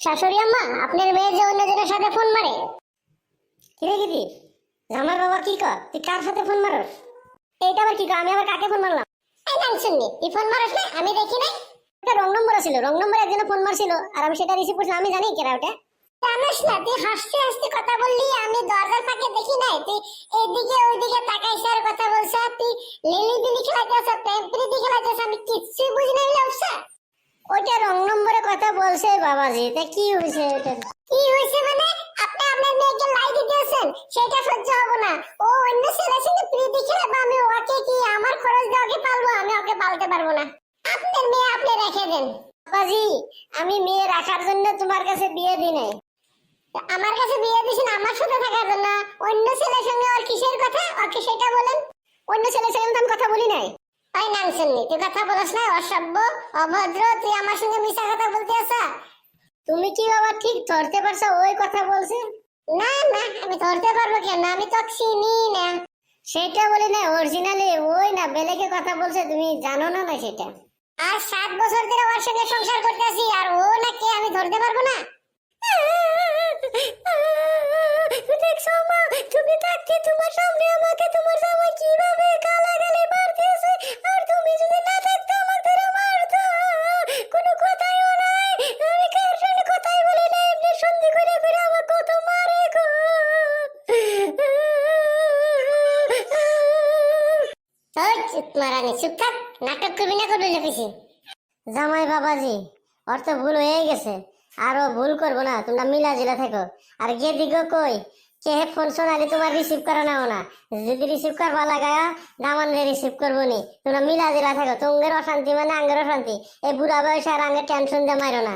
শাশুড়ি আম্মা, আপনার মেয়ে যে অন্যজনের সাথে ফোন মারে। কিরে কিরি আমার বাবা কি কর তুই কার সাথে ফোন মারস? এইটা আবার কি কর আমি আবার কাকে ফোন মারলাম? এই নাম শুননি তুই ফোন মারস না? আমি দেখি নাই। এটা রং নম্বর ছিল রং নম্বরে একজন ফোন মারছিল, আর আমি সেটা রিসিভ করছিলাম। আমি জানি কেরা ওটা। জানিস না, তুই হাসতে হাসতে কথা বললি, আমি দরজার ফাঁকে দেখি নাই। তুই এদিকে ওইদিকে তাকাইছে আর কথা বলছে তুই লিলি বিলি খেলাইতেছ, প্রেম প্রীতি খেলাইতেছ, আমি কিচ্ছুই বুঝি নাই লবসা ওইটা রং কথা বলছে বাবাজি। তা কি হয়েছে ওটা কি হয়েছে মানে? আপনি আপনার মেয়েকে লাই দিতেছেন সেটা সহ্য হব না। ও অন্য ছেলের সঙ্গে প্রীতি খেলাবো আমি ওকে কি আমার খরচ দিয়ে ওকে পালবো আমি ওকে পালতে পারব না। আপনার মেয়ে আপনি রেখে দেন। বাবাজি আমি মেয়ে রাখার জন্য তোমার কাছে বিয়ে দিই নাই। আমার কাছে বিয়ে দিয়েছেন আমার সাথে থাকার জন্য? অন্য ছেলের সঙ্গে ওর কিসের কথা? ওকে সেটা বলেন। অন্য ছেলের সঙ্গে তো আমি কথা বলি নাই। ওই নাম শুননি তুই কথা বলিস না অসভ্য অভদ্র তুই আমার সঙ্গে মিশা কথা বলতে আসা। তুমি কি বাবা ঠিক ধরতে পারছ ওই কথা বলছে? না না আমি ধরতে পারব কেন? আমি তো চিনি না। সেটা বলি না অরিজিনালি ওই না বেলেগে কথা বলছে তুমি জানো না না সেটা? আর সাত বছর ধরে ওর সঙ্গে সংসার করতেছি আর ও না কে আমি ধরতে পারব না? দেখছ মা তুমি থাকতে তোমার সামনে আমাকে তোমার জামাই বাবাজি, ওর তো ভুল হয়ে গেছে, আরও ভুল করব না, তোমরা মিলা জিলা থাকো। আর গিয়ে দিগো কই কে ফোন শোনালি তোমার রিসিভ করে নাও না। যদি রিসিভ করবা লাগায়া, দামান রিসিভ করব নি। তোমরা মিলা জিলা থাকো তোমাদের অশান্তি মানে আঙ্গের অশান্তি। এই বুড়া বয়সে আর আঙ্গের টেনশন দিয়ে মারো না।